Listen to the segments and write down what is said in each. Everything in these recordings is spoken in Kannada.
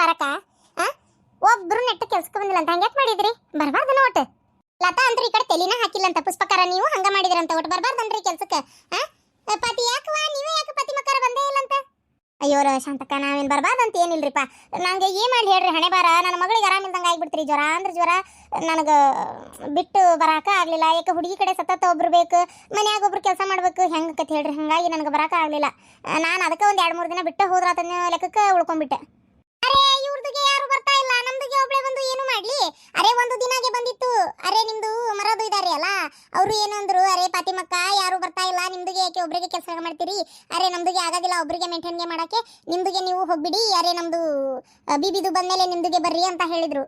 ಪರಕ ಒಬ್ರು ನೆಟ್ಟ ಕೆಲ್ಸಕ್ಕೆ ಬಂದಿಲ್ಲ ಅಂತ ಹಂಗ್ಯಾಕ್ ಮಾಡಿದ್ರಿ? ಬರ್ಬಾರ್ದನ ಒಟ್ಟು? ಲತಾ ಅಂದ್ರ ಈ ಕಡೆ ತೆಲಿನ ಹಾಕಿಲ್ಲ ಅಂತ ಪುಷ್ಪಕರ, ನೀವು ಹಂಗ ಮಾಡಿದ್ರಂತ ಒಟ್ಟು ಬರ್ಬಾರ್ದನ್ರಿ ಕೆಲ್ಸಕ್ಕೆ ಪತಿ ಯಾಕವಾ ನೀವೇ ಯಾಕೆ ಪತಿ ಮಕ್ಕರ ಬಂದೇ ಇಲ್ಲ ಅಂತ? ಅಯ್ಯೋ ರ ನಾವೇನು ನಾವೇನ್ ಬರ್ಬಾರ್ದಂತ ಏನಿಲ್ರಿಪ್ಪ. ನನಗೆ ಏನ್ ಮಾಡಿ ಹೇಳ್ರಿ ಹಣೆ ಬಾರ ನನ್ನ ಮಗಳಿಗೆ ಆರಾಮಿಲ್ದಂಗೆ ಆಗ್ಬಿಡ್ತ್ರಿ ಜ್ವರ. ಅಂದ್ರೆ ಜ್ವರ ನನಗೆ ಬಿಟ್ಟು ಬರಾಕ ಆಗಲಿಲ್ಲ. ಯಾಕೆ ಹುಡುಗಿ ಕಡೆ ಸತತ ಒಬ್ರು ಬೇಕು, ಮನ್ಯಾಗ ಒಬ್ರು ಕೆಲಸ ಮಾಡ್ಬೇಕು, ಹೆಂಗೆ ಕತ್ ಹೇಳ್ರಿ? ಹಂಗಾಗಿ ನನಗೆ ಬರಾಕ ಆಗಲಿಲ್ಲ. ನಾನು ಅದಕ್ಕೆ ಒಂದು ಎರಡು ಮೂರು ದಿನ ಬಿಟ್ಟು ಹೋದ್ರ ಅದನ್ನ ಲೆಕ್ಕಕ್ಕೆ ಉಳ್ಕೊಂಡ್ಬಿಟ್ಟೆ. ಇವ್ರದಿಗೆ ಯಾರು ಬರ್ತಾ ಇಲ್ಲ. ನಮ್ದಿಗೆ ಒಬ್ಳೆ ಬಂದು ಏನು ಮಾಡ್ಲಿ? ಅರೆ, ಒಂದು ದಿನಾಗೆ ಬಂದಿತ್ತು. ಅರೆ, ನಿಮ್ದು ಮರದು ಇದಾರೆ ಅಲ್ಲ? ಅವರು ಏನು ಅಂದ್ರು? ಅರೆ ಪಾತಿಮಕ್ಕ ಯಾರು ಬರ್ತಾ ಇಲ್ಲ? ನಿಮ್ದಿಗೆ ಯಾಕೆ ಒಬ್ರಿಗೆ ಕೆಲಸ ಮಾಡ್ತೀರಿ? ಅರೆ, ನಮ್ದಿಗೆ ಆಗೋದಿಲ್ಲ ಒಬ್ರಿಗೆ ಮೇಂಟೈನ್ಗೆ ಮಾಡಕ್ಕೆ. ನಿಮ್ದಿಗೆ ನೀವು ಹೋಗ್ಬಿಡಿ. ಅರೆ, ನಮ್ದು ಬೀಬಿದು ಬಂದ್ಮೇಲೆ ನಿಮ್ದಿಗೆ ಬರ್ರಿ ಅಂತ ಹೇಳಿದ್ರು.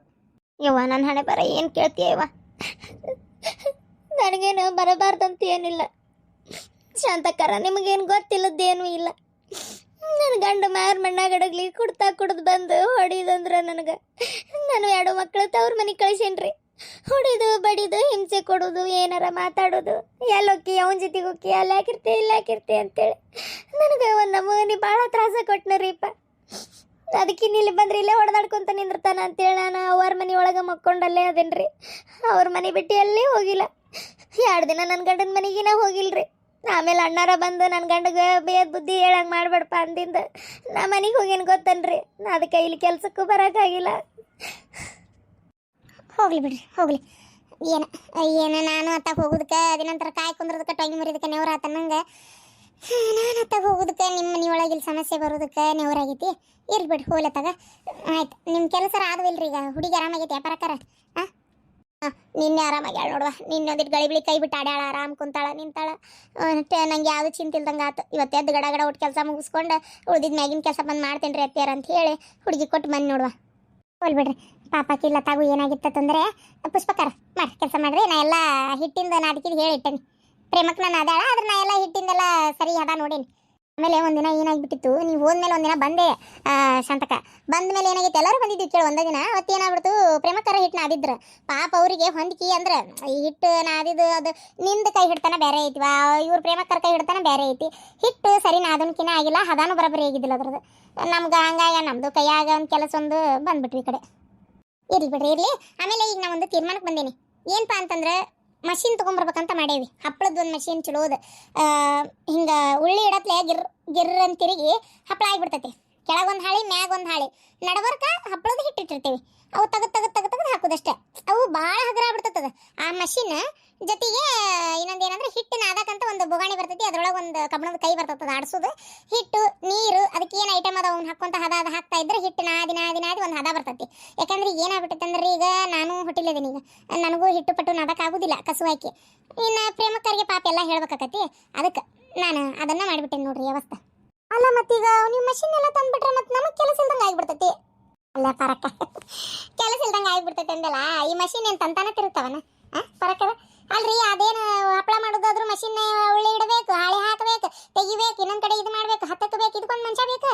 ಯವ್ವ ನನ್ನ ಹಣೆ ಬರ ಏನು ಕೇಳ್ತೀಯವ್ವ ನನಗೇನು ಬರಬಾರ್ದಂತ ಏನಿಲ್ಲ ಶಾಂತಕರ, ನಿಮಗೇನು ಗೊತ್ತಿಲ್ಲದ್ದೇನೂ ಇಲ್ಲ. ನನ್ನ ಗಂಡ ಮಾರ್ ಮಣ್ಣಾಗಡಗ್ಲಿ ಕುಡ್ತಾ ಕುಡ್ದು ಬಂದು ಹೊಡಿದಂದ್ರೆ ನನಗೆ. ನಾನು ಎರಡು ಮಕ್ಕಳು ತವ್ರ ಮನೆಗೆ ಕಳಿಸೇನ್ರಿ. ಹೊಡಿದು, ಬಡಿದು, ಹಿಂಸೆ ಕೊಡೋದು, ಏನಾರ ಮಾತಾಡೋದು. ಎಲ್ಲೋಕ್ಕಿ, ಅವನ ಜೊತೆಗೆ ಹೋಗಿ ಅಲ್ಲಿ ಹಾಕಿರ್ತಿ, ಇಲ್ಲಿ ಹಾಕಿರ್ತಿ ಅಂತೇಳಿ ನನಗೆ ಒಂದು ನಮೂನಿ ಭಾಳ ತ್ರಾಸ ಕೊಟ್ಟನರಿಪ್ಪ ಅದಕ್ಕೆ ಇಲ್ಲಿ ಬಂದ್ರೆ ಇಲ್ಲೇ ಹೊಡೆದಾಡ್ಕೊಂತ ನಿಂದಿರ್ತಾನ ಅಂತೇಳಿ ನಾನು ಅವ್ರ ಮನೆ ಒಳಗೆ ಮಕ್ಕೊಂಡಲ್ಲೇ ಅದೇನ್ರಿ. ಅವ್ರ ಮನೆ ಬಿಟ್ಟು ಎಲ್ಲಿ ಹೋಗಿಲ್ಲ. ಎರಡು ದಿನ ನನ್ನ ಗಂಡನ ಮನೆಗೆ ನಾ ಹೋಗಿಲ್ರಿ. ಆಮೇಲೆ ಅಣ್ಣಾರ ಬಂದು ನನ್ನ ಗಂಡಗೆ ಬೇದ್ ಬುದ್ಧಿ ಹೇಳಂಗೆ ಮಾಡ್ಬೇಡಪ್ಪ ಅಂದಿಂದ ನಾ ಮನೆಗೆ ಹೋಗೇನು ಗೊತ್ತನ್ರಿ? ನಾ ಅದಕ್ಕೆ ಇಲ್ಲಿ ಕೆಲ್ಸಕ್ಕೂ ಬರೋಕ್ಕಾಗಿಲ್ಲ. ಹೋಗ್ಲಿ ಬಿಡ್ರಿ, ಹೋಗ್ಲಿ. ಏನ ಏನ ನಾನು ಅತ್ತ ಹೋಗೋದಕ್ಕೆ, ಅದಿನಂತರ ಕಾಯಿ ಕುಂದ್ರದಕ್ಕೆ ಟೊಂಗಿ ಮುರಿದಕ್ಕೆ ನೆವರ ಆತ ನಂಗೆ. ನಾನು ಅತ್ತ ಹೋಗೋದಕ್ಕೆ ನಿಮ್ಮ ಮನೆಯೊಳಗೆ ಇಲ್ಲಿ ಸಮಸ್ಯೆ ಬರೋದಕ್ಕೆ ನೆವರಾಗೈತಿ ಇರ್ಲಿ ಬಿಡ್ರಿ ಹೋಗ್ಲತ್ತಾಗ ಆಯ್ತು ನಿಮ್ಮ ಕೆಲಸ ಆದವಿಲ್ರಿ ಈಗ, ಹುಡುಗಿ ಆರಾಮಾಗೈತಿ, ವ್ಯಾಪಾರಕ್ಕಾರ? ಹಾಂ ನಿನ್ನೆ ಆರಾಮಾಗ್ಯಾಳ ನೋಡುವ? ನಿನ್ನೆ ಒಂದಿಟ್ಟು ಗಳಿಬಿಳಿ ಕೈ ಬಿಟ್ಟು ಆಡ್ಯಾಳ, ಆರಾಮ್ ಕುಂತಾಳ, ನಿಂತಾಳ. ನಂಗೆ ಯಾವುದು ಚಿಂತಿಲ್ದಂಗೆ ಆತು. ಇವತ್ತು ಎದ್ದು ಗಡ ಗಡ ಒಟ್ಟು ಕೆಲಸ ಮುಗಿಸ್ಕೊಂಡು ಉಳಿದಿದ್ದು ಮ್ಯಾಗಿನ ಕೆಲಸ ಬಂದು ಮಾಡ್ತೇನೆ ರೀ ಅತ್ತಿಯಾರ ಅಂತ ಹೇಳಿ ಹುಡುಗಿ ಕೊಟ್ಟು ಬಂದು ನೋಡುವ. ಹೋಲ್ ಬಿಡ್ರಿ. ಪಾಪಕ್ಕೆ ಏನಾಗಿತ್ತ ಏನಾಗಿತ್ತಂದ್ರೆ ಪುಷ್ಪಕರ, ಮಾಡಿ, ಕೆಲಸ ಮಾಡ್ರಿ. ನಾ ಎಲ್ಲ ಹಿಟ್ಟಿಂದ ನಾಟಕಿದ್ ಹೇಳಿಟ್ಟೇನಿ. ಪ್ರೇಮಕ್ಕೆ ನಾನು ಅದಾಳ, ಆದ್ರೆ ನಾ ಎಲ್ಲ ಹಿಟ್ಟಿಂದೆಲ್ಲ ಸರಿ ಅದ ನೋಡೇನಿ. ಆಮೇಲೆ ಒಂದಿನ ಏನಾಗ್ಬಿಟ್ಟಿತ್ತು? ನೀವು ಹೋದ್ಮೇಲೆ ಒಂದಿನ ಬಂದೆ ಶಾಂತಕ ಬಂದ ಮೇಲೆ ಏನಾಗಿತ್ತು ಎಲ್ಲರೂ ಬಂದಿದ್ವಿ ಕೇಳಿ, ಒಂದೇ ದಿನ. ಅವತ್ತು ಏನಾಗ್ಬಿಡ್ತು? ಪ್ರೇಮಕರ ಹಿಟ್ಟು ನಾದಿದ್ರು ಪಾಪ ಅವರಿಗೆ ಹೊಂದಿಕೆ ಅಂದ್ರೆ ಹಿಟ್ಟು ನಾದಿದ್ದು ಅದು ನಿಂದ ಕೈ ಹಿಡ್ತಾನ ಬೇರೆ ಐತಿ ವಾ. ಇವ್ರ ಪ್ರೇಮಕರ ಕೈ ಹಿಡ್ತಾನ ಬೇರೆ ಐತಿ. ಹಿಟ್ಟು ಸರಿ ನಾದನ್ಕಿನ ಆಗಿಲ್ಲ, ಹದಾನು ಬರಬರಿ ಆಗಿದ್ದಿಲ್ಲ ಅದ್ರದ್ದು. ನಮ್ಗೆ ಹಂಗಾಗಿ, ನಮ್ದು ಕೈಯಾಗ ಒಂದು ಕೆಲಸ ಒಂದು ಬಂದ್ಬಿಟ್ರಿ ಈ ಕಡೆ. ಇರ್ಲಿ ಬಿಡ್ರಿ, ಇರಲಿ. ಆಮೇಲೆ ಈಗ ನಾ ಒಂದು ತೀರ್ಮಾನಕ್ಕೆ ಬಂದೀನಿ. ಏನಪ್ಪಾ ಅಂತಂದ್ರೆ ಮಷಿನ್ ತೊಗೊಂಬರ್ಬೇಕಂತ ಮಾಡೇವಿ. ಹಪ್ಪಳದ ಒಂದು ಮಷಿನ್ ಚಲೋದು ಹಿಂಗೆ ಉಳ್ಳಿ ಇಡತ್ಲೆ ಗಿರ್ ಗಿರ್ ಅಂತ ತಿರುಗಿ ಹಪ್ಪಳ ಆಗಿಬಿಡ್ತೈತಿ. ಕೆಳಗೊಂದು ಹಾಳಿ, ಮ್ಯಾಗ ಒಂದು ಹಾಳಿ. ನಡಬರ್ಕ ಹಪ್ಪಳದ ಹಿಟ್ಟಿಟ್ಟಿರ್ತೀವಿ. ಅವು ತೆಗೆದು ತೆಗೆದು ತೆಗೆದು ತೆಗೆದು ಹಾಕೋದಷ್ಟೇ. ಅವು ಭಾಳ ಹಗರ ಆಗ್ಬಿಡ್ತದ ಆ ಮಷಿನ್ ಜೊತೆಗೆ ಇನ್ನೊಂದು ಏನಂದ್ರೆ ಹಿಟ್ಟಿನ ಅದಕ್ಕಂತ ಒಂದು ಬೊಗಾಣಿ ಬರ್ತೈತಿ, ಅದ್ರೊಳಗೆ ಒಂದು ಕಬ್ಬಣದ ಕೈ ಬರ್ತದೆ ಆಡಿಸೋದು. ಹಿಟ್ಟು, ನೀರು, ಅದಕ್ಕೆ ಏನು ಐಟಮ್ ಅದ ಅವ್ನು ಹಾಕೊಂತ ಹದ ಅದ ಹಾಕ್ತಾ ಇದ್ರೆ ಹಿಟ್ಟು ಆ ದಿನ ಆದಿ ಒಂದು ಹದ ಬರ್ತೈತಿ. ಯಾಕಂದ್ರೆ ಏನಾಗ್ಬಿಟ್ಟೈತೆ ಅಂದ್ರೆ ಈಗ ನಾನು ಹೊಟ್ಟಿಲಿದ್ದೀನಿ ಈಗ. ನನಗೂ ಹಿಟ್ಟು ಪಟ್ಟು ನಾದಕ್ಕಾಗೋದಿಲ್ಲ ಕಸು ಹಾಕಿ. ಇನ್ನು ಪ್ರೇಮಕ್ಕರಿಗೆ ಪಾಪ ಎಲ್ಲ ಹೇಳ್ಬೇಕಾಕತಿ. ಅದಕ್ಕೆ ನಾನು ಅದನ್ನು ಮಾಡಿಬಿಟ್ಟೇನೆ ನೋಡ್ರಿ ಅವಸ್ಥೆ ಅಲ್ಲ ಮತ್ತೀಗ ನೀವು ಮಷಿನ್ ಎಲ್ಲ ತಂದ್ಬಿಟ್ರೆ ಮತ್ತೆ ನಮಗೆ ಕೆಲಸ ಇಲ್ದಂಗೆ ಆಗಿಬಿಡ್ತೈತಿ. ಅಲ್ಲ, ಪರಕ. ಕೆಲಸ ಇಲ್ದಂಗೆ ಆಗಿಬಿಡ್ತೈತೆ ಅಂದಲ್ಲ ಈ ಮಷಿನ್ ಏನು ತಂತಾನೆ ತಿರುತ್ತವನ ಹಾಂ ಪರಕದ? ಅಲ್ರಿ, ಅದೇನು ಹಪ್ಪಳ ಮಾಡೋದಾದ್ರೂ ಮಷಿನ್ ಉಳ್ಳಿ ಇಡಬೇಕು, ಹಾಳೆ ಹಾಕಬೇಕು, ತೆಗಿಬೇಕು, ಇನ್ನೊಂದ್ ಕಡೆ ಇದು ಮಾಡ್ಬೇಕು ಹತ್ತಕ್ಕಬೇಕು ಇದಕ್ಕೊಂದು ಮನುಷ್ಯ ಬೇಕು.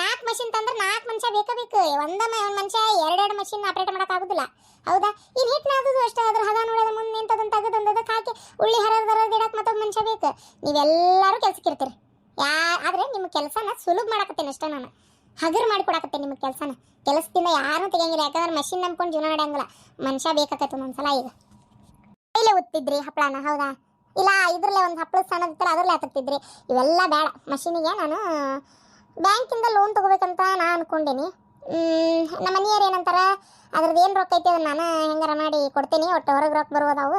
ನಾಲ್ಕು ಮಷಿನ್ ತಂದ್ರೆ ನಾಲ್ಕು ಮನುಷ್ಯ ಬೇಕೇ ಬೇಕು? ಒಂದ ಒಂದು ಮನುಷ್ಯ ಎರಡೆರಡು ಮಷಿನ್ ಆಪರೇಟ್ ಮಾಡಕ್ ಆಗುದಿಲ್ಲ. ಹೌದಾ? ಇನ್ ಹಿಟ್ ನಾದದು ಅಷ್ಟೇ ಅದ್ರ ಹದ ನೋಡೋದ ಮುಂದೆ ನಿಂತದನ್ನ ತೆಗೆದೊಂದದಕ್ಕೆ ಹಾಕಿ ಉಳ್ಳಿ ಹರದ ಬರದ ಇಡಕ್ ಮತ್ತೊಬ್ಬ ಮನುಷ್ಯ ಬೇಕು. ನೀವೆಲ್ಲರೂ ಕೆಲ್ಸಕ್ಕೆ ಇರ್ತೀರಿ. ಯಾ, ಆದ್ರೆ ನಿಮ್ಮ ಕೆಲಸನ ಸುಲಭ ಮಾಡಕತ್ತೇನೆ ಅಷ್ಟೇ ನಾನು. ಹಗರ್ ಮಾಡಿ ಕೊಡಕತ್ತೇನೆ ನಿಮ್ಮ ಕೆಲಸನ. ಕೆಲಸದಿಂದ ಯಾರು ತೆಗಿಯಂಗಿಲ್ಲ, ಯಾಕಂದ್ರೆ ಮಷಿನ್ ನಂಬ್ಕೊಂಡು ಜೀವನ ನಡೆಯಂಗಿಲ್ಲ. ಮನುಷ್ಯ ಬೇಕಾಕತ್ತೆ ಒಂದೊಂದ್ಸಲ ಈಗ. ಕೈಲೇ ಉತ್ತಿದ್ರಿ ಹಪ್ಪಳನ ಹೌದಾ? ಇಲ್ಲ ಇದ್ರಲ್ಲೇ ಒಂದು ಹಪ್ಪಳ ಸಣ್ಣದಿತ್ತಲ್ಲ ಅದ್ರಲ್ಲೇ ಹತ್ತಿದ್ರಿ ಇವೆಲ್ಲ ಬೇಡ ಮಷೀನಿಗೆ ನಾನು ಬ್ಯಾಂಕಿಂದ ಲೋನ್ ತಗೋಬೇಕಂತ ನಾ ಅನ್ಕೊಂಡೇನಿ. ಮ್, ನಮ್ಮ ಮನೆಯವ್ರು ಏನಂತಾರ ಅದ್ರದ್ದು ಏನು ರೊಕ್ಕ ಐತಿ ಅದನ್ನು ನಾನು ಹೆಂಗಾರ ಮಾಡಿ ಕೊಡ್ತೀನಿ ಒಟ್ಟು ಹೊರಗೆ ರೊಕ್ಕ ಬರುವುದಾವು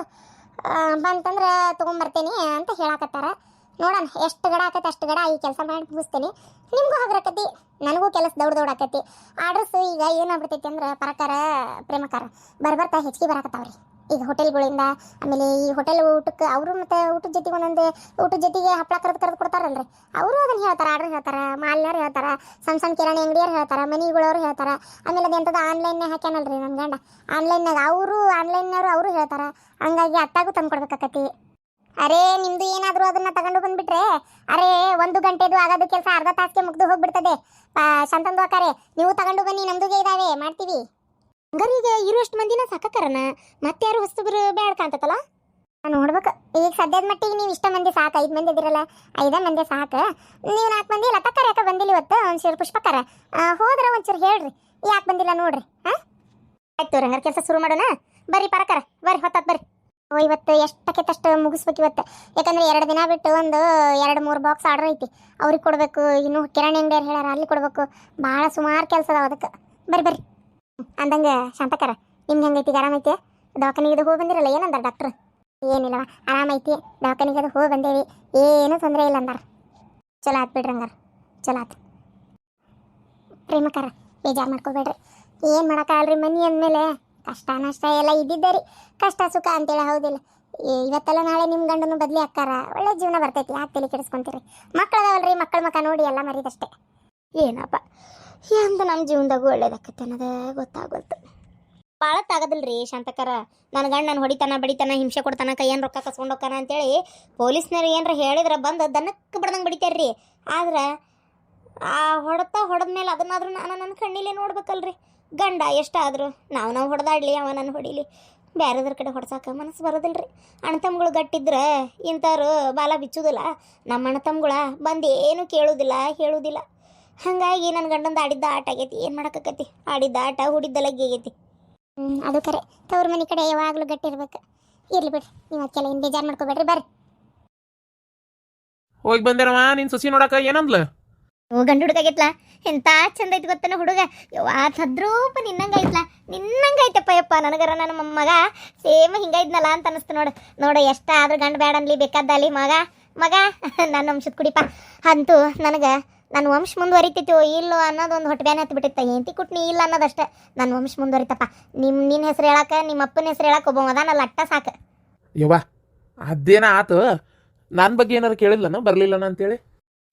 ಬಂತಂದ್ರೆ ತೊಗೊಂಬರ್ತೀನಿ ಅಂತ ಹೇಳಾಕತ್ತಾರ. ನೋಡೋಣ ಎಷ್ಟು ಗಡ ಆಕತ್ತೆ ಅಷ್ಟು ಗಡ ಈ ಕೆಲಸ ಮಾಡಿ ಮುಗಿಸ್ತೀನಿ. ನಿಮಗೂ ಹಾಗ್ರಕತಿ ನನಗೂ ಕೆಲಸ ದೌಡ್ ದೌಡ್ ಆಕತಿ. ಆರ್ಡರ್ಸ್ ಈಗ ಏನಾಗ್ಬಿಡ್ತೈತಿ ಅಂದ್ರೆ ಪರಕಾರ ಪ್ರೇಮಕಾರ ಬರ್ಬರ್ತಾ ಹೆಚ್ಚಿಗೆ ಬರಾಕತ್ತಾವ್ರಿ. ಈಗ ಹೋಟೆಲ್ಗಳಿಂದ, ಆಮೇಲೆ ಈ ಹೋಟೆಲ್ ಊಟಕ್ಕೆ ಅವರು ಮತ್ತೆ ಊಟದ ಜೊತೆಗೆ ಒಂದೊಂದು ಊಟದ ಜೊತೆಗೆ ಹಪ್ಪಳ ಕರೆದು ಕರೆದು ಕೊಡ್ತಾರಲ್ರಿ. ಅವರು ಅದನ್ನ ಹೇಳ್ತಾರೆ, ಆರ್ಡರ್ ಹೇಳ್ತಾರೆ ಮಾಲ್ನವ್ರು ಹೇಳ್ತಾರೆ, ಸಣ್ಣ ಸಣ್ಣ ಕಿರಾಣಿ ಅಂಗಡಿಯವ್ರು ಹೇಳ್ತಾರೆ, ಮನೆಗಳವ್ರು ಹೇಳ್ತಾರೆ. ಆಮೇಲೆ ಅದು ಎಂಥದ್ದು ಆನ್ಲೈನ್ನೇ ಹಾಕ್ಯಾನಲ್ರಿ ನನ್ನ ಗಂಡ. ಆನ್ಲೈನ್ನಾಗ ಅವರು ಆನ್ಲೈನ್ನವರು ಅವರು ಹೇಳ್ತಾರೆ. ಹಂಗಾಗಿ ಅತ್ತಾಗೂ ತಂದು ಕೊಡ್ಬೇಕಾಕತಿ ಅರೇ, ನಿಮ್ದು ಏನಾದರೂ ಅದನ್ನ ತಗೊಂಡು ಬಂದ್ಬಿಟ್ರೆ, ಅರೇ, ಒಂದು ಗಂಟೆದು ಆಗೋದು ಕೆಲಸ ಅರ್ಧ ತಾಸಿಗೆ ಮುಗ್ದು ಹೋಗ್ಬಿಡ್ತದೆ. ಶಾಂತಂದು ಅಕ್ಕಾರೆ, ನೀವು ತಗೊಂಡು ಬನ್ನಿ, ನಮ್ದುಗೆ ಇದಾವೆ, ಮಾಡ್ತೀವಿ. ಹಂಗಾರೀಗ ಇರುವಷ್ಟು ಮಂದಿನ ಸಾಕಕ್ಕರನ ಮತ್ತೆ ಯಾರು ಹೊಸಬ್ರು ಬೇಡ ಕಾಣ್ತತಲ್ಲ? ನೋಡ್ಬೇಕು. ಈಗ ಸದ್ಯದ ಮಟ್ಟಿಗೆ ನೀವು ಇಷ್ಟ ಮಂದಿ ಸಾಕು. ಐದು ಮಂದಿ ಇದಿರಲ್ಲ ಐದ ಮಂದಿ ಸಾಕು. ನೀವು ನಾಲ್ಕು ಮಂದಿ ಲತಕ್ಕರ ಯಾಕೆ ಬಂದಿಲ್ಲ ಇವತ್ತು? ಒಂಚೂರು ಪುಷ್ಪಕರ. ಹೋದ್ರೆ ಒಂಚೂರು ಹೇಳ್ರಿ. ಯಾಕೆ ಬಂದಿಲ್ಲ ನೋಡ್ರಿ, ಹಾಂ? ಆಯ್ತು ಹಂಗಾರೆ ಕೆಲಸ ಶುರು ಮಾಡೋಣ? ಬರ್ರಿ ಪರಕರ. ಬರ್ರಿ, ಹೊತ್ತತ್ ಬರ್ರಿ. ಓ, ಇವತ್ತು ಎಷ್ಟಕ್ಕೆ ಮುಗಿಸ್ಬೇಕು ಇವತ್ತು? ಯಾಕಂದ್ರೆ ಎರಡು ದಿನ ಬಿಟ್ಟು ಒಂದು ಎರಡು ಮೂರು ಬಾಕ್ಸ್ ಆರ್ಡರ್ ಐತಿ. ಅವ್ರಿಗೆ ಕೊಡಬೇಕು. ಇನ್ನು ಕಿರಾಣಿ ಅಂಗಡಿಯವ್ರು ಹೇಳ್ಯಾರ ಅಲ್ಲಿ ಕೊಡಬೇಕು. ಭಾಳ ಸುಮಾರು ಕೆಲಸ ಅದಾವ ಅದಕ್ಕೆ. ಬರ್ರಿ ಬರ್ರಿ. ಅಂದಂಗೆ ಶಾಂತಕರ, ನಿಮ್ಗೆ ಹೆಂಗೈತಿ ಆರಾಮೈತಿ? ದವಾಖಾನಿಗೆ ಹೋಗಿ ಬಂದಿರಲ್ಲ, ಏನಂದಾರ ಡಾಕ್ಟ್ರ್ ಏನಿಲ್ಲವ, ಆರಾಮೈತಿ, ದವಾಖಾನಿಗೆ ಅದು ಹೋಗಿ ಬಂದೇವಿ, ಏನೂ ತೊಂದರೆ ಇಲ್ಲ ಅಂದಾರ. ಚಲೋ ಆತ್ ಬಿಡ್ರಿ ಹಂಗಾರ, ಚಲೋ ಆತ್. ಪ್ರೇಮಕರ, ಬೇಜಾರು ಮಾಡ್ಕೋಬೇಡ್ರಿ. ಏನು ಮಾಡೋಕ್ಕಾಗಲ್ರಿ ಮನಿ ಅಂದಮೇಲೆ? ಕಷ್ಟ, ನಷ್ಟ ಎಲ್ಲ ಇದ್ದಿದ್ದೆ ರೀ. ಕಷ್ಟ, ಸುಖ ಅಂತೇಳಿ ಹೌದಿಲ್ಲ. ಇವತ್ತೆಲ್ಲ ನಾಳೆ ನಿಮ್ಮ ಗಂಡನು ಬದಲಿ ಅಕ್ಕಾರ, ಒಳ್ಳೆ ಜೀವನ ಬರ್ತೈತಿ, ಯಾಕೆ ತಲೆ ಕೆಡಿಸ್ಕೊಂತೀರಿ? ಮಕ್ಕಳದವಲ್ರಿ ಮಕ್ಕಳ ಮಕ್ಕ ನೋಡಿ ಎಲ್ಲ ಮರಿದಷ್ಟೇ. ಏನಪ್ಪ ಎಂದು ನಮ್ಮ ಜೀವನದಾಗೂ ಒಳ್ಳೇದಾಕತ್ತೆ ಅನ್ನೋದೇ ಗೊತ್ತಾಗೋಲ್ತು. ಭಾಳ ರೀ ಶಾಂತಕರ. ನನ್ನ ಗಂಡ ನಾನು ಹೊಡಿತಾನ, ಬಡಿತಾನ, ಹಿಂಸೆ ಕೊಡ್ತಾನ, ಕೈಯನ್ ರೊಕ್ಕ ಕಸ್ಕೊಂಡು ಹೋಗ್ತಾನ ಅಂತೇಳಿ ಪೊಲೀಸ್ನವ್ರು ಏನಾರ ಹೇಳಿದ್ರೆ ಬಂದು ದನಕ್ಕೆ ಬಡ್ದಂಗೆ ರೀ ಆದ್ರೆ ಆ ಹೊಡೆತ ಹೊಡೆದ್ಮೇಲೆ ಅದನ್ನಾದ್ರೂ ನಾನು ನನ್ನ ಕಣ್ಣಿಲೆ ನೋಡ್ಬೇಕಲ್ರಿ. ಗಂಡ ಎಷ್ಟಾದರೂ, ನಾವು ನಾವು ಹೊಡೆದಾಡ್ಲಿ, ಅವ ನನ್ನ ಹೊಡಿಲಿ. ಬೇರೆದ್ರ ಕಡೆ ಹೊಡ್ಸಾಕ ಮನಸ್ಸು ಬರೋದಿಲ್ರಿ. ಅಣ್ಣತಮ್ಗಳು ಗಟ್ಟಿದ್ರೆ, ಇಂಥವ್ರು ಬಾಲ ಬಿಚ್ಚುದಿಲ್ಲ. ನಮ್ಮ ಅಣ್ಣತಮ್ಗಳ ಬಂದು ಏನು ಕೇಳೋದಿಲ್ಲ ಹೇಳುವುದಿಲ್ಲ ಹಾಗಾಗಿ ನನ್ನ ಗಂಡಂದು ಆಡಿದ್ದ ಆಟ ಆಗೈತಿ. ಏನು ಮಾಡಕತ್ತೈತಿ ಆಡಿದ್ದ ಆಟ ಹುಡಿದ್ದ ಲಗ್ಗಿ ಆಗೈತಿ. ಹ್ಞೂ ಅದು ಕರೆ. ತವ್ರ ಮನೆ ಕಡೆ ಯಾವಾಗಲೂ ಗಟ್ಟಿ ಇರ್ಬೇಕು. ಇರ್ಲಿ ಬಿಡ್ರಿ ನೀವು ಅದಕ್ಕೆಲ್ಲ ಏನು ಬೇಜಾರು ಮಾಡ್ಕೋಬೇಡ್ರಿ ಬರ್ರಿ. ಹೋಗಿ ಬಂದಿರವ ನಿನ್ ಸಸಿ ನೋಡಕ ಏನಂದ್ಲ? ಓ ಗಂಡು ಹುಡುಗ ಆಗೈತ್ಲ ಎಂತ ಚಂದ ಐತಿ ಗೊತ್ತನ ಹುಡುಗ? ಯವ್ವಾ ತದ್ರೂಪ ನಿನ್ನಂಗ ಐತ್ಲ ನಿನ್ನಂಗ ಐತಪ್ಪ ಯಪ್ಪ ನನಗರ ನನ್ನ ಮಗ. ಸೇಮ್ ಹಿಂಗ ಇದ್ನಲ್ಲ ಅಂತ ಅನಿಸ್ತು ನೋಡು. ನೋಡು ಎಷ್ಟ ಆದ್ರೂ ಗಂಡ ಬೇಡ ಅನ್ಲಿ ಬೇಕಾದಲ್ಲಿ ಮಗ. ಮಗ ನನ್ನ ಅಂಶದ ಕುಡಿಪ. ಅಂತೂ ನನಗೆ ನನ್ನ ವಂಶ ಮುಂದುವರಿತಿತ್ತು ಇಲ್ಲೋ ಅನ್ನೋದು ಒಂದು ಹೊಟ್ಟೆ ಬ್ಯಾನೆ ಏಂತಿ ಎಂತಿ ಕುಟ್ನಿ ಇಲ್ಲ ಅನ್ನೋದಷ್ಟೇ. ನನ್ನ ವಂಶ ಮುಂದುವರಿತಪ್ಪ. ನಿಮ್ಮ ನಿನ್ನ ಹೆಸರು ಹೇಳಕ್ಕೆ ನಿಮ್ಮ ಅಪ್ಪನ ಹೆಸರು ಹೇಳಕ್ಕೆ ಒಬ್ಬ ಅದಾನಲ್ಲ ಲಟ್ಟ ಸಾಕು. ಯವ್ವ ಅದೇನ ಆತು? ನನ್ನ ಬಗ್ಗೆ ಏನಾರು ಕೇಳಿಲ್ಲನ ನಾ ಅಂತೇಳಿ?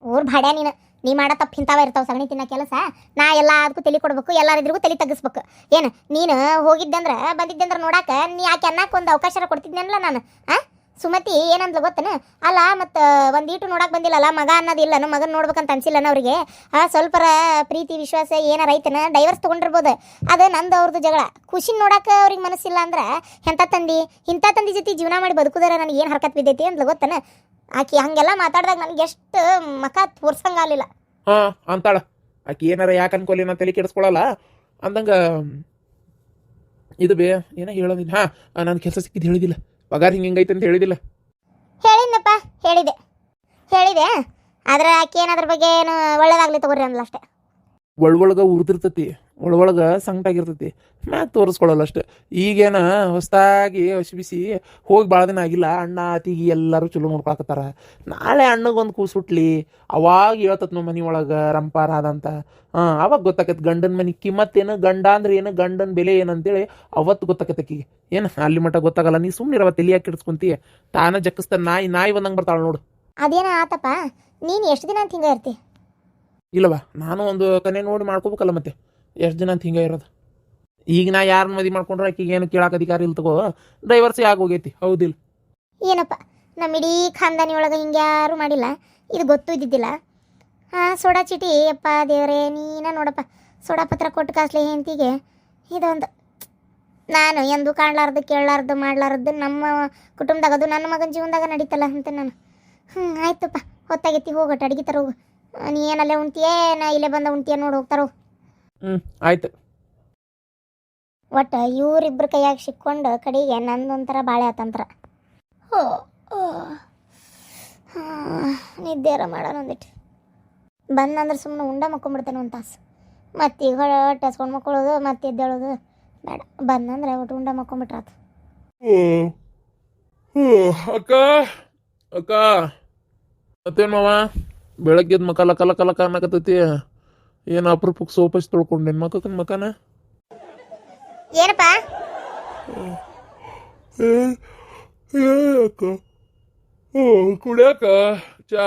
ಊರ್ ಭಾಡ್ಯ ನೀನು. ನೀ ಮಾಡೋ ತಪ್ಪು ಇಂಥವ ಇರ್ತಾವ ಸಗಣಿ ತಿನ್ನೋ ಕೆಲಸ. ನಾ ಎಲ್ಲದಕ್ಕೂ ತಲೆ ಕೊಡ್ಬೇಕು ಎಲ್ಲರಿದ್ರಿಗೂ ತಲೆ ತಗ್ಗಿಸ್ಬೇಕು. ಏನು ನೀನು ಹೋಗಿದ್ದಂದ್ರೆ ಬಂದಿದ್ದಂದ್ರೆ ನೋಡಾಕ ನೀ ಆಕೆ ಅನ್ನಕ್ಕೆ ಒಂದು ಅವಕಾಶ ಕೊಡ್ತಿದ್ನಲ್ಲ ನಾನು ಆ? ಸುಮತಿ, ಏನಂದ್ಲ ಗೊತ್ತನ? ಅಲ್ಲ, ಮತ್ತು ಒಂದೀಟು ನೋಡಕ್ ಬಂದಿಲ್ಲಲ್ಲ, ಮಗ ಅನ್ನೋದಿಲ್ಲನು ಮಗನ ನೋಡ್ಬೇಕಂತ ಅನ್ಸಿಲ್ಲನ ಅವರಿಗೆ? ಆ, ಸ್ವಲ್ಪರ ಪ್ರೀತಿ, ವಿಶ್ವಾಸ ಏನಾರ ಐತನ? ಡೈವರ್ಸ್ ತೊಗೊಂಡಿರ್ಬೋದು. ಅದು ನಂದು ಅವ್ರದ್ದು ಜಗಳ. ಖುಷಿ ನೋಡಕ್ಕೆ ಅವ್ರಿಗೆ ಮನಸ್ಸಿಲ್ಲ ಅಂದ್ರೆ ಎಂಥ ತಂದಿ? ಇಂಥ ತಂದಿ ಜೊತೆ ಜೀವನ ಮಾಡಿ ಬದುಕುದಾರ ನನಗೆ ಏನು ಹರ್ಕತ್ ಬಿದ್ದೈತಿ ಅಂದ್ಲು ಗೊತ್ತನ? ಆಕಿ ಹಂಗೆಲ್ಲ ಮಾತಾಡ್ದಾಗ ನನಗೆ ಎಷ್ಟು ಮಖ ತೋರ್ಸಂಗಾಗಲಿಲ್ಲ ಹಾಂ, ಅಂತಾಳ. ಆಕಿ ಏನಾರ ಯಾಕೆ ಅನ್ಕೋಲಿ ನಾನು ತಲೆ ಕೆಡಿಸ್ಕೊಳಲ್ಲ? ಅಂದಂಗೆ, ಇದು ಬೇ, ಏನ ಹೇಳೋದಿಲ್ಲ. ಹಾಂ, ನಾನು ಕೆಲಸ ಸಿಕ್ಕಿದ್ದು ಹೇಳಿದಿಲ್ಲ. ಪಗಾರ ಹಿಂಗೆ ಹಿಂಗೈತೆ ಅಂತ ಹೇಳಿದಿಲ್ಲ. ಹೇಳಿದ್ನಪ್ಪ ಹೇಳಿದೆ. ಹೇಳಿದೆ ಆದ್ರೆ ಆಕೆ ಏನಾದ್ರ ಬಗ್ಗೆ ಏನು ಒಳ್ಳೇದಾಗ್ಲಿ ತಗೋರಿ ಅಂದ್ಲ ಅಷ್ಟೇ. ಒಳಗೊಳಗ ಉರ್ದಿರ್ತೈತಿ. ಒಳಗೊಳಗ ಸಂಕಟಾಗಿರ್ತೈತಿ. ಮ್ಯಾ ತೋರಿಸ್ಕೊಳಲ್ಲ ಅಷ್ಟೆ. ಈಗೇನ ಹೊಸದಾಗಿ ಹಸಿ ಬಿಸಿ ಹೋಗಿ ಭಾಳ ದಿನ ಆಗಿಲ್ಲ ಅಣ್ಣ ಅತಿಗಿ ಎಲ್ಲರೂ ಚಲೋ ನೋಡ್ಕೊಳಕತ್ತಾರ. ನಾಳೆ ಅಣ್ಣಗೊಂದು ಕೂಸುಟ್ಲಿ ಅವಾಗ ಹೇಳ್ತತ್ ನಮ್ಮ ಮನೆ ಒಳಗೆ ರಂಪಾರ ಅದಂತ ಹಾಂ ಅವಾಗ ಗೊತ್ತಾಕೈತಿ ಗಂಡನ ಮನೆ ಕಿಮ್ಮತ್ತೇನು ಗಂಡ ಅಂದ್ರೆ ಏನು ಗಂಡನ ಬೆಲೆ ಏನಂತೇಳಿ ಅವತ್ತು ಗೊತ್ತಾಕೈತೆ ಆಕಿಗೆ. ಏನು ಅಲ್ಲಿ ಮಟ್ಟ ಗೊತ್ತಾಗಲ್ಲ ನೀ ಸುಮ್ಮನಿರವ ತಲಿಯಾಗಿ ಕೆಡಿಸ್ಕೊಂತಿ ತಾನ ಜಕ್ಕಿಸ್ತ ನಾಯಿ ನಾಯಿ ಬಂದಂಗೆ ಬರ್ತಾಳೆ ನೋಡು. ಅದೇನ ಆತಪ್ಪ? ನೀನು ಎಷ್ಟು ದಿನ ಅಂತ ಹಿಂಗೆ ಇರ್ತಿ? ಇಲ್ಲವಾ ನಾನು ಒಂದು ಕನೆ ನೋಡಿ ಮಾಡ್ಕೋಬೇಕಲ್ಲ ಮತ್ತೆ. ಎಷ್ಟು ದಿನ ಅಂತ ಹಿಂಗೆ ಇರೋದು? ಈಗ ನಾ ಯಾರನ್ನ ಮದುವೆ ಮಾಡ್ಕೊಂಡ್ರೆ ಆಕಿಗೆ ಏನು ಕೇಳಕ್ಕೆ ಅಧಿಕಾರ ಇಲ್ಲ ತಗೋ. ಡೈವರ್ಸೇ ಆಗೋಗೈತಿ ಹೌದಿಲ್ಲ. ಏನಪ್ಪ ನಮ್ಮ ಇಡೀ ಖಾನ್ದಾನಿ ಒಳಗೆ ಹಿಂಗೆ ಯಾರು ಮಾಡಿಲ್ಲ. ಇದು ಗೊತ್ತೂ ಇದ್ದಿದ್ದಿಲ್ಲ. ಹಾಂ, ಸೋಡಾ ಚೀಟಿ ಅಪ್ಪ ದೇವರೇ, ನೀನ ನೋಡಪ್ಪ. ಸೋಡಾ ಪತ್ರ ಕೊಟ್ಟು ಕಾಸ್ಲಿ ಹೆಂತಿಗೆ ಇದೊಂದು. ನಾನು ಎಂದು ಕಾಣಲಾರ್ದು, ಕೇಳಲಾರ್ದು, ಮಾಡ್ಲಾರ್ದು, ನಮ್ಮ ಕುಟುಂಬದಾಗ ಅದು ನನ್ನ ಮಗನ ಜೀವನದಾಗ ನಡೀತಲ್ಲ ಅಂತ ನಾನು. ಹ್ಞೂ ಆಯ್ತಪ್ಪ. ಹೊತ್ತಾಗೈತಿ ಹೋಗಟ್ಟ ಅಡಿಗೆ ತರ ನೀ ಏನಲ್ಲೇ ಉಣ್ತೀಯೇ? ನಾ ಇಲ್ಲೇ ಬಂದ ಉಣ್ತೀಯ? ನೋಡಿ ಹೋಗ್ತಾರೋ ಹ್ಞೂ ಆಯ್ತು. ಒಟ್ಟು ಇವರಿಬ್ಬರ ಕೈಯಾಗ ಸಿಕ್ಕೊಂಡು ಕಡೆಗೆ ನಂದೊಂಥರ ಬಾಳೆ ಆತಂತ್ರ. ಹೋ ಓ. ಹಾ, ನಿದ್ದೆರ ಮಾಡೋಣ ಒಂದಿಟ್ಟು ಬಂದಂದ್ರೆ ಸುಮ್ಮನೆ ಉಂಡ ಮಕ್ಕೊಂಬಿಡ್ತಾನೆ ಒಂದು ತಾಸು. ಮತ್ತೆ ಈಗ ಹೊಟ್ಟೆ ಹಸ್ಕೊಂಡು ಮಕ್ಕೊಳ್ಳೋದು ಮತ್ತೆ ಎದ್ದೇಳೋದು ಬೇಡ. ಬಂದಂದ್ರೆ ಒಟ್ಟು ಉಂಡ ಮಕ್ಕೊಂಬಿಟ್ರಾತು. ಅಕ್ಕ ಅಕ್ಕ. ಮತ್ತೇನು ಮಾವ? ಬೆಳಗ್ಗೆದ ಎದ್ದು ಮಕ ಲಕ ಲಕ ಲಕ ಅನ್ನಕತ್ತೈತಿ ಏನು ಅಪರೂಪಕ್ಕೆ ಸೋಪ್ ಹಚ್ಚಿ ತೊಳ್ಕೊಂಡೇನು ಮಕ್ಕನ ಮಕನ ಏನಪ್ಪ? ಅಕ್ಕ. ಓ ಕುಡಿಯಾಕ ಚಾ.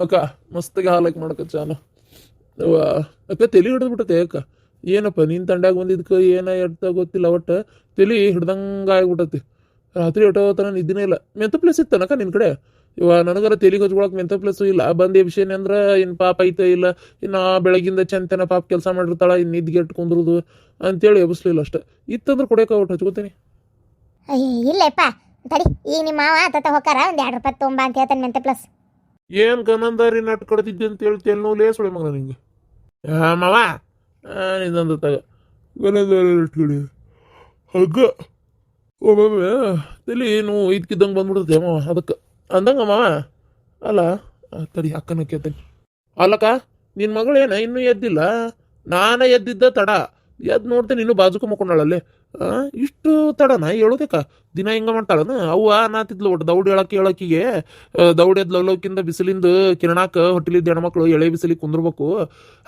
ಅಕ್ಕ ಮಸ್ತಿಗೆ ಹಾಲಕ್ಕೆ ಮಾಡಕ ಚಾನ ಅಕ್ಕ ತಲೆ ಹಿಡಿದು ಬಿಟ್ಟತೆ ಅಕ್ಕ. ಏನಪ್ಪ ನಿನ್ನ ತಂಡ್ಯಾಗ ಬಂದಿದ್ಕ ಏನ ಎಡ್ತ ಗೊತ್ತಿಲ್ಲ ಒಟ್ಟು ತಲೆ ಹಿಡ್ದಂಗ ಆಗ್ಬಿಟ್ಟತಿ ರಾತ್ರಿ ಹೊಟ್ಟೋತನ ತನ ನಿದ್ದಿನೇ ಇಲ್ಲ. ಮೆಂತ ಪ್ಲೇಸ್ ಇತ್ತನಕ್ಕ ನಿನ್ನ ಕಡೆ? ಇವ ನನಗರ ತಲೆಗೆ ಹಚ್ಕೊಳಕ್ ಮೆಂತ ಪ್ಲಸ್ಸು ಇಲ್ಲ. ಬಂದ ವಿಷಯ ಅಂದ್ರೆ ಇನ್ನು ಪಾಪ ಐತೆ ಇಲ್ಲ. ಇನ್ನು ಬೆಳಗಿಂದ ಚಂತನ ಪಾಪ ಕೆಲಸ ಮಾಡಿರ್ತಾಳ ಇನ್ನು ನಿದ್ಗೆಟ್ಟು ಕುಂದ್ರುದು ಅಂತೇಳಿ ಎಬ್ಸ್ಲಿಲ್ಲ ಅಷ್ಟೆ. ಇತ್ತಂದ್ರೆ ಕೊಡಕ್ಕೆ ಒಟ್ಟು ಹಚ್ಕೋತೀನಿ. ಇಲ್ಲಪ್ಪ. ತಡಿ ಈಗ ನಿಮ್ಮ ಮಾವ ತತ್ತ ಹೋಗಾರ ಒಂದು ಎರಡು ರೂಪಾಯಿ ತೊಂಬ ಅಂತ ಹೇಳ್ತಾನೆ ಮೆಂತೆ ಪ್ಲಸ್ ಏನ್ ಕನಂದಾರಿ ನಟ್ ಕಡ್ದಿದ್ದೆ ಅಂತ ಹೇಳ್ತಿ ಎಲ್ಲೋ ಲೇಸುಳೆ ಮಗನ ನಿಂಗೆ. ಹಾ ಮಾವ ಇದೊಂದು ತಗ. ಇಟ್ಕೊಳ್ಳಿ ಹಗ್ಗ. ಒಮ್ಮೊಮ್ಮೆ ತಲೆ ಏನು ಇದ್ಕಿದ್ದಂಗೆ ಬಂದ್ಬಿಡುತ್ತೆ ಮಾವ ಅದಕ್ಕೆ. ಅಂದಂಗ ಅಲ್ಲ ತಡಿ ಅಕ್ಕನ ಕೇಳ್ತೇನೆ. ಅಲ್ಲಕ್ಕ ನಿನ್ನ ಮಗಳೇನ ಇನ್ನೂ ಎದ್ದಿಲ್ಲ? ನಾನೇ ಎದ್ದಿದ್ದ ತಡ. ಎದ್ದು ನೋಡ್ತೇನೆ ಇನ್ನೂ ಬಾಜುಕ ಮುಕೊಂಡಾಳಲ್ಲಿ ಇಷ್ಟು ತಡನ ಹೇಳೋದಕ್ಕ? ದಿನ ಹಿಂಗ ಮಾಡ್ತಾಳನ? ಅವ್ವ ನಾತಿದ್ಲು ಒಟ್ಟು ದೌಡ್ ಹೇಳಕ್ಕೆ ಹೇಳಕ್ಕಿಗೆ. ದೌಡ್ ಲವ್ಲೋಕಿಂದ ಬಿಸಿಲಿಂದ ಕಿರಣಾಕ ಹೊಟ್ಟಿಲಿದ್ದ ಹೆಣ್ಮಕ್ಳು ಎಳೆ ಬಿಸಿಲಿಗೆ ಕುಂದ್ರಬೇಕು.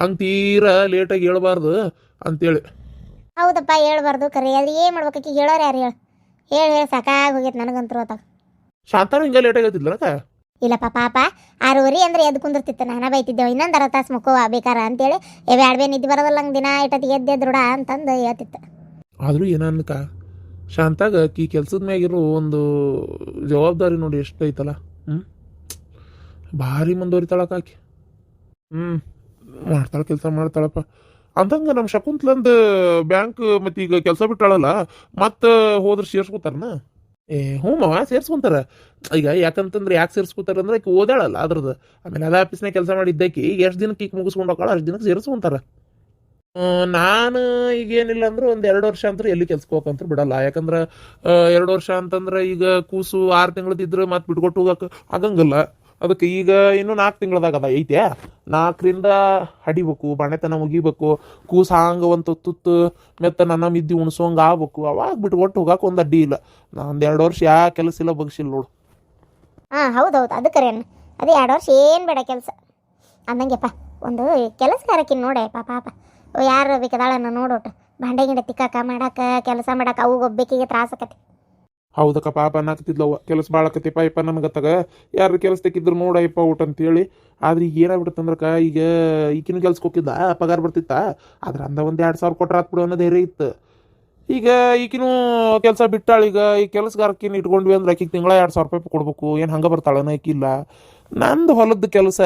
ಹಂಗೆ ತೀರಾ ಲೇಟಾಗಿ ಹೇಳ್ಬಾರ್ದು ಅಂತೇಳಿ. ಹೌದಪ್ಪ, ಹೇಳ್ಬಾರ್ದು ಕರೆ. ಅದು ಏನು ಮಾಡ್ಬೇಕಿ ಹೇಳೋರು ಯಾರು ಹೇಳು? ಹೇಳಿ ಸಾಕಾಗಿ ಹೋಗೈತೆ ನನಗಂತೂ ಅತ್ತಾಗ ಶಾಂತಾನು ಹಿಂಗೆ ಲೇಟ್ ಆಯ್ತಿದ್ಲಕ್ಕ ಇಲ್ಲಪ್ಪ ಪಾಪ. ಆರೂರಿ ಅಂದ್ರೆ ಎದ್ದು ಕುಂದಿರ್ತಿತ್ತು. ನಾನು ಬೈತಿದ್ದೆವು. ಇನ್ನೊಂದು ಅರ ತಾಸು ಮಕ್ಕೋ ಬೇಕಾರ ಅಂತೇಳಿ. ಏ ಆಡ್ಬೇ ನಿದ್ದೆ ಬರೋದಲ್ಲ ಹಂಗೆ ದಿನ ಇಟ್ಟತ್ತಿಗೆ ಎದ್ದು ಎದ್ರುಡ ಅಂತಂದು ಹೇಳ್ತಿತ್ತು. ಆದರೂ ಏನನ್ಕ ಶಾಂತಾಗ ಆಕಿ ಕೆಲ್ಸದ ಮ್ಯಾಗಿರೋ ಒಂದು ಜವಾಬ್ದಾರಿ ನೋಡಿ ಎಷ್ಟು ಐತಲ್ಲ ಹ್ಞೂ ಭಾರಿ ಮುಂದುವರಿತಾಳಕ್ಕ ಆಕಿ. ಹ್ಞೂ ಮಾಡ್ತಾಳೆ ಕೆಲಸ ಮಾಡ್ತಾಳಪ್ಪ. ಅಂದಂಗ ನಮ್ಮ ಶಕುಂತ್ಲಂದ ಬ್ಯಾಂಕ್ ಮತ್ತೀಗ ಈಗ ಕೆಲಸ ಬಿಟ್ಟಾಳಲ್ಲ ಮತ್ತೆ ಹೋದ್ರೆ ಸೇರ್ಸ್ಕೊತಾರನ? ಏ, ಹ್ಞೂ ಮಾವ ಸೇರ್ಸ್ಕೊಂತಾರ. ಈಗ ಯಾಕಂತಂದ್ರೆ ಯಾಕೆ ಸೇರ್ಸ್ಕೊತಾರ ಅಂದ್ರೆ ಈಗ ಓದಾಳಲ್ಲ ಅದ್ರದ್ದು. ಆಮೇಲೆ ಅದ ಆಫೀಸ್ನಾಗ ಕೆಲಸ ಮಾಡಿದ್ದಕ್ಕೆ ಈಗ ಎಷ್ಟು ದಿನಕ್ಕೆ ಈಗ ಮುಗಿಸ್ಕೊಂಡು ಹೋಗಾಳ ಅಷ್ಟು ದಿನಕ್ಕೆ ಸೇರಿಸ್ಕೊಂತಾರ. ನಾನು ಈಗ ಏನಿಲ್ಲ ಅಂದ್ರೆ ಒಂದು ಎರಡು ವರ್ಷ ಅಂತ ಎಲ್ಲಿ ಕೆಲ್ಸಕ್ಕೆ ಹೋಗಂತ ಬಿಡಲ್ಲ. ಯಾಕಂದ್ರೆ ಎರಡು ವರ್ಷ ಅಂತಂದ್ರೆ ಈಗ ಕೂಸು ಆರು ತಿಂಗಳದಿದ್ರೆ ಮತ್ತೆ ಬಿಟ್ಕೊಟ್ಟು ಹೋಗಕ್ಕೆ ಆಗಂಗಿಲ್ಲ. ಅದಕ್ಕೆ ಈಗ ಇನ್ನೂ ನಾಲ್ಕು ತಿಂಗಳದಾಗ ಅದ, ಐತೆ? ನಾಲ್ಕರಿಂದ ಹಡಿಬೇಕು, ಬಾಣೆತನ ಮುಗಿಬೇಕು ಕೂಸ ಒಂದು ತುತ್ತು ಮೆತ್ತ ನನ್ನ ಮಿದ್ದಿ ಉಣ್ಸೋಂಗೆ ಆಗ್ಬೇಕು. ಅವಾಗ ಬಿಟ್ಟು ಒಟ್ಟು ಹೋಗಕ್ಕೆ ಒಂದು ಅಡ್ಡಿ ಇಲ್ಲ. ಒಂದು ಎರಡು ವರ್ಷ ಯಾ ಕೆಲಸ ಇಲ್ಲ ಬಗ್ಸಿಲ್ಲ ನೋಡು. ಹಾಂ, ಹೌದು ಅದು ಕರೆ ಅದು ಎರಡು ವರ್ಷ ಏನು ಬೇಡ ಕೆಲಸ. ಅಂದಂಗೆಪ್ಪ, ಒಂದು ಕೆಲಸ ನೋಡೆ ಪಾಪ ಪಾಪ ಯಾರು ಬೇಕಾದಾಳನ್ನ ನೋಡೋಟ. ಭಾಂಡೆ ಗಿಂಡೆ ತಿಕ್ಕಾಕ ಮಾಡಾಕ, ಕೆಲಸ ಮಾಡಾಕ ಅವು ಒಬ್ಬೇಕಿಗೆ ತ್ರಾಸಕತಿ ಹೌದಕ್ಕ ಪಾಪ ಅನ್ನಕತ್ತಿದ್ಲವ್ವ ಕೆಲಸ ಭಾಳಕತ್ತಿಪ್ಪ ಯಪ್ಪ ನನಗತ್ತಾಗ ಯಾರು ಕೆಲಸ ತೆಗಿದ್ರು ನೋಡಯ್ಯಪ್ಪ ಊಟ ಅಂತೇಳಿ. ಆದ್ರೆ ಈಗ ಏನಾಗ್ಬಿಡುತ್ತಂದ್ರಕ್ಕ ಈಗ ಈಕಿನ ಕೆಲ್ಸಕ್ಕೆ ಹೋಗಿದ್ದ ಪಗಾರ ಬರ್ತಿತ್ತ. ಆದ್ರೆ ಅಂದ ಒಂದು ಎರಡು ಸಾವಿರ ಕೊಟ್ರೆ ಆತ್ಬಿಡು ಅನ್ನೋ ಧೈರ್ಯ ಇತ್ತು. ಈಗ ಈಕಿನೂ ಕೆಲಸ ಬಿಟ್ಟಾಳ, ಈಗ ಈ ಕೆಲಸಗಾರಕ್ಕಿನ ಇಟ್ಕೊಂಡ್ವಿ ಅಂದ್ರೆ ಆಕಿಗೆ ತಿಂಗಳ ಎರಡು ಸಾವಿರ ರೂಪಾಯಿ ಕೊಡ್ಬೇಕು. ಏನು ಹಂಗೆ ಬರ್ತಾಳನ ಆಕಿಲ್ಲ ನಂದು ಹೊಲದ ಕೆಲಸ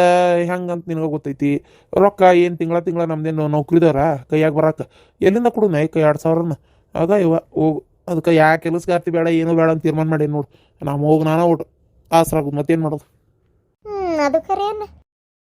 ಹೆಂಗಂತ ನಿನಗೆ ಗೊತ್ತೈತಿ. ರೊಕ್ಕ ಏನು ತಿಂಗಳ ತಿಂಗಳ ನಮ್ದೇನು ನೌಕರಿದಾರ ಕೈಯಾಗ ಬರಾಕ. ಎಲ್ಲಿಂದ ಕೊಡು ನಾ ಎರಡು ಸಾವಿರನ. ಅದ ಇವ, ಹೋಗು. ಅದಕ್ಕೆ ಯಾ ಕೆಲಸಗಾರ್ತಿ ಬೇಡ, ಏನು ಬೇಡ ಅಂತ ತೀರ್ಮಾನ ಮಾಡಿ ನೋಡು. ನಾವು ಹೋಗಿ ನಾನು ಒಟ್ಟು ಆಸರಾಗೋದು, ಮತ್ತೇನು ಮಾಡೋದು? ಹ್ಞೂ ಅದು